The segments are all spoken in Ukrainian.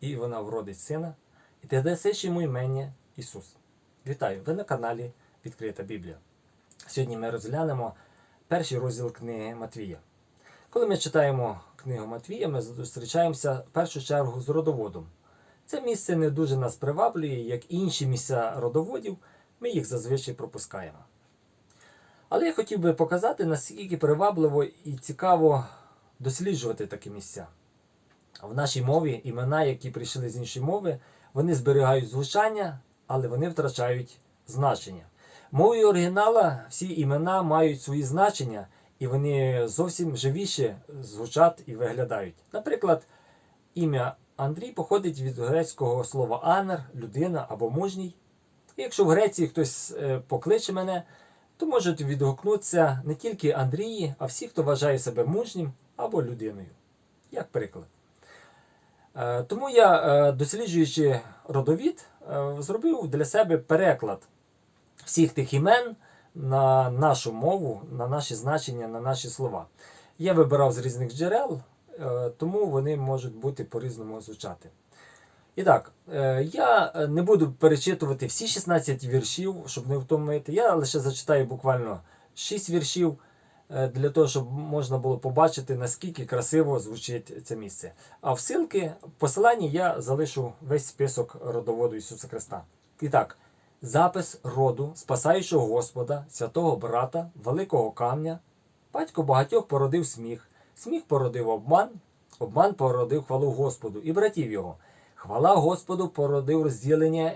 і вона вродить сина, і ти дасиш йому імення Ісус. Вітаю! Ви на каналі Відкрита Біблія. Сьогодні ми розглянемо перший розділ книги Матвія. Коли ми читаємо книгу Матвія, ми зустрічаємося в першу чергу з родоводом. Це місце не дуже нас приваблює, як інші місця родоводів, ми їх зазвичай пропускаємо. Але я хотів би показати, наскільки привабливо і цікаво досліджувати такі місця. В нашій мові імена, які прийшли з іншої мови, вони зберігають звучання, але вони втрачають значення. Мовою оригінала всі імена мають свої значення, і вони зовсім живіше звучать і виглядають. Наприклад, ім'я Андрій походить від грецького слова анер, людина або мужній. І якщо в Греції хтось е, покличе мене, то можуть відгукнутися не тільки Андрії, а всі, хто вважає себе мужнім або людиною. Як приклад. Е, Тому я, е, досліджуючи родовід, е, зробив для себе переклад всіх тих імен на нашу мову, на наші значення, на наші слова. Я вибирав з різних джерел, тому вони можуть бути по-різному звучати. І так, я не буду перечитувати всі 16 віршів, щоб не втомити. Я лише зачитаю буквально 6 віршів для того, щоб можна було побачити, наскільки красиво звучить це місце. А в ссылки, в посиланні я залишу весь список родоводу Ісуса Христа. І так, запис роду, спасаючого Господа, святого брата, великого камня. Батько багатьох породив сміх, сміх породив обман, обман породив хвалу Господу і братів його. Хвала Господу породив розділення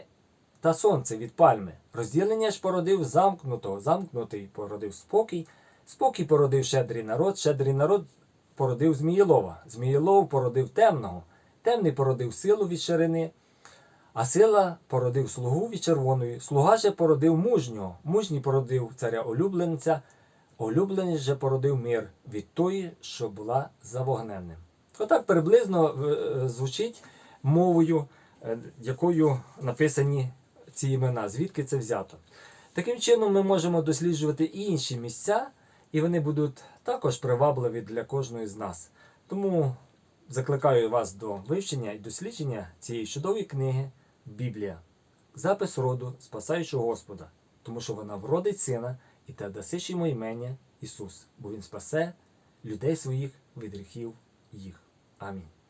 та сонце від пальми. Розділення ж породив замкнутого, замкнутий породив спокій, спокій породив щедрий народ, щедрий народ породив Змієлова, Змієлов породив темного, темний породив силу від ширини, а сила породив слугу від червоної, слуга же породив мужнього, мужній породив царя улюбленця, улюбленець же породив мир від тої, що була за вогненним. Отак приблизно е, звучить мовою, е, якою написані ці імена, звідки це взято. Таким чином, ми можемо досліджувати і інші місця, і вони будуть також привабливі для кожної з нас. Тому закликаю вас до вивчення і дослідження цієї чудової книги Біблія, запис роду, спасаючого Господа, тому що вона вродить сина, і те дасиш йому імення Ісус, бо Він спасе людей своїх від гріхів їх. Амінь.